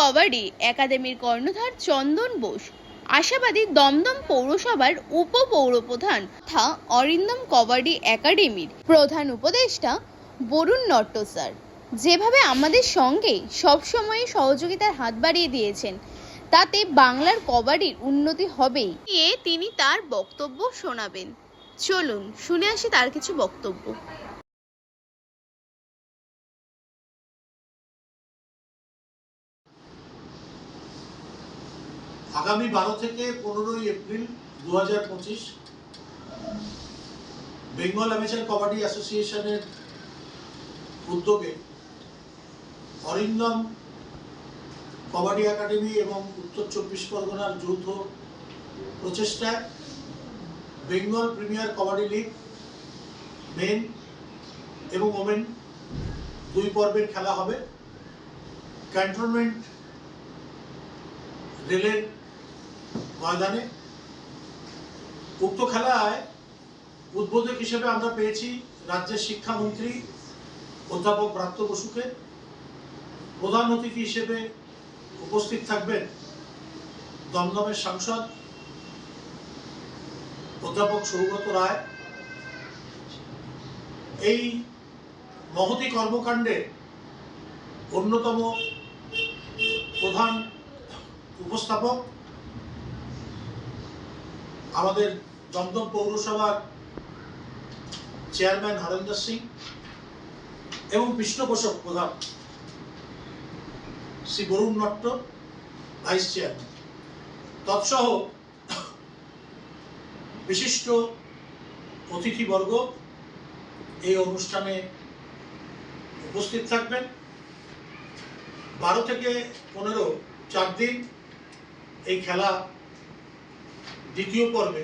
কবাডি, একাডেমির কর্ণধার চন্দন বোস, আশাবাদী দমদম পৌরসভার উপপৌরপ্রধান তথা অরিন্দম কবাডি একাডেমির প্রধান উপদেষ্টা বরুণ নট্ট স্যার। যেভাবে আমাদের সঙ্গে সবসময় সহযোগিতার হাত বাড়িয়ে দিয়েছেন, তাতে বাংলার কবাডির উন্নতি হবেই। এ তিনি তার বক্তব্য শোনাবেন। চলুন, শুনে আসি তার কিছু বক্তব্য। আগামী বারো থেকে পনেরোই এপ্রিল দু হাজার পঁচিশ বেঙ্গল অ্যামেচার কবাডি অ্যাসোসিয়েশনের উদ্যোগে অরিন্দম কবাডি একাডেমি এবং উত্তর চব্বিশ পরগনার যৌথ প্রচেষ্টায় Bengal premier kabaddi league, men এবং ওমেন দুই পর্বের খেলা হবে। ক্যান্টনমেন্ট রেলের ময়দানে। উক্ত খেলায় উদ্বোধক হিসেবে আমরা পেয়েছি রাজ্যের শিক্ষামন্ত্রী অধ্যাপক ব্রাত্য বসুকে। প্রধান অতিথি হিসেবে উপস্থিত থাকবেন দমদমের সাংসদ অধ্যাপক সৌগত রায়। এই মহতি কর্মকাণ্ডে অন্যতম প্রধান উপস্থাপক আমাদের দমদম পৌরসভার চেয়ারম্যান হরেন্দ্র সিং এবং পৃষ্ঠপোষক প্রধান শ্রী বরুণ নট্ট, ভাইস চেয়ারম্যান। তৎসহ বিশিষ্ট অতিথিবর্গ এই অনুষ্ঠানে উপস্থিত থাকবেন। বারো থেকে পনেরো চার দিন এই খেলা দ্বিতীয় পর্বে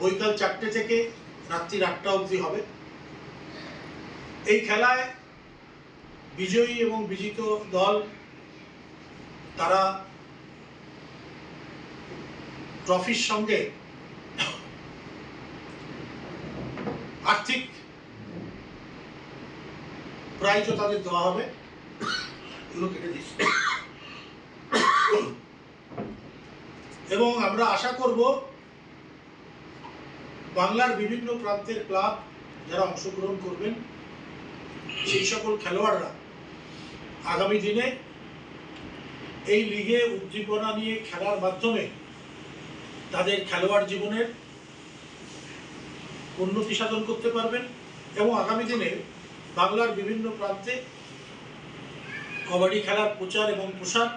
বৈকাল চারটে থেকে রাত্রি আটটা অবধি হবে। এই খেলায় বিজয়ী এবং বিজিত দল, তারা ট্রফির সঙ্গে আর্থিক প্রাইজও তাদের দেওয়া হবে। এগুলো কেটে দিচ্ছি। এবং আমরা আশা করব বাংলার বিভিন্ন প্রান্তের ক্লাব যারা অংশগ্রহণ করবেন, সেই সকল খেলোয়াড়রা আগামী দিনে এই লিগে উদ্দীপনা নিয়ে খেলার মাধ্যমে তাদের খেলোয়াড় জীবনের উন্নতি সাধন করতে পারবেন এবং আগামী দিনে বাংলার বিভিন্ন প্রান্তে কবাডি খেলার প্রচার এবং প্রসার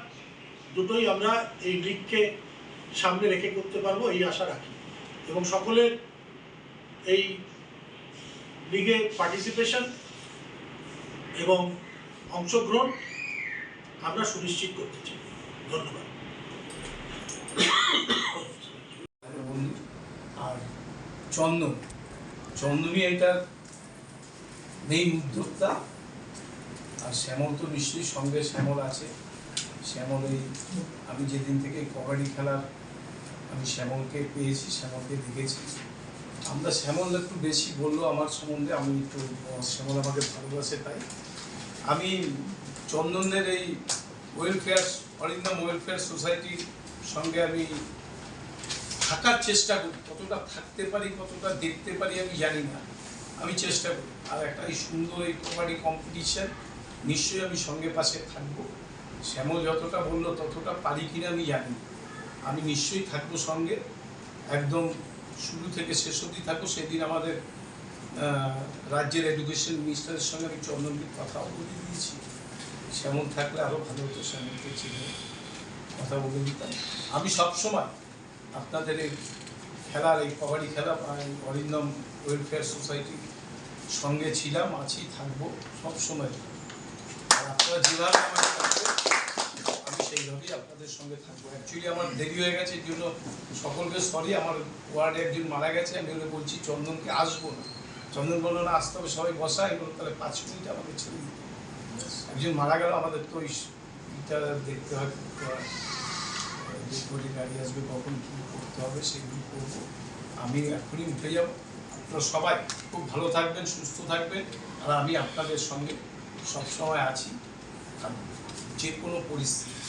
দুটোই আমরা এই লিগকে সামনে রেখে করতে পারব, এই আশা রাখি। এবং সকলের এই লিগে পার্টিসিপেশন এবং অংশগ্রহণ আমরা সুনিশ্চিত করতে চাই। ধন্যবাদ। আর চন্দন, চন্দনই এটার মেইন উদ্যোক্তা। আর শ্যামল তো নিশ্চয়ই সঙ্গে শ্যামল আছে। শ্যামল এই আমি যেদিন থেকে কবাডি খেলার, আমি শ্যামলকে পেয়েছি, শ্যামলকে দেখেছি। আমরা শ্যামল একটু বেশি বলল আমার সম্বন্ধে, আমি একটু শ্যামল আমাকে ভালোবাসে তাই। আমি চন্দনের এই ওয়েলফেয়ার অরিন্দম ওয়েলফেয়ার সোসাইটির সঙ্গে আমি থাকার চেষ্টা করি। কতটা থাকতে পারি, কতটা দেখতে পারি আমি জানি না। আমি চেষ্টা করি। আর একটা এই সুন্দর এই কবাডি কম্পিটিশান নিশ্চয়ই আমি সঙ্গে পাশে থাকব। শ্যামল যতটা বলল ততটা পারি কিনা আমি জানি আমি নিশ্চয়ই থাকব সঙ্গে। একদম শুরু থেকে শেষ অবধি থাকব। সেদিন আমাদের রাজ্যের এডুকেশন মিনিস্টারের সঙ্গে আমি চন্দনকে কথাও বলে দিয়েছি। শ্যামল থাকলে আরও ভালো হতো, শ্যামলকে চিনে, কথা বলে দিতাম আমি সবসময় আপনাদের এই খেলার, এই কবাডি খেলা অরিন্দম ওয়েলফেয়ার সোসাইটির সঙ্গে ছিলাম, আছি, থাকব সবসময়। আমি আপনাদের সঙ্গে থাকব। অ্যাকচুয়ালি আমার দেরি হয়ে গেছে সকলকে সরি আমার ওয়ার্ডে একজন মারা গেছে, আমি বলছি চন্দনকে আসব না। আসতে হবে, সবাই তাহলে পাঁচ মিনিট দিতে একজন মারা গেল, আমাদের দেখতে হয় আসবে কী করতে হবে আমি এখনই উঠে যাব। আপনারা সবাই খুব ভালো থাকবেন, সুস্থ থাকবেন, আর আমি আপনাদের সঙ্গে সবসময় আছি যে কোনো পরিস্থিতি।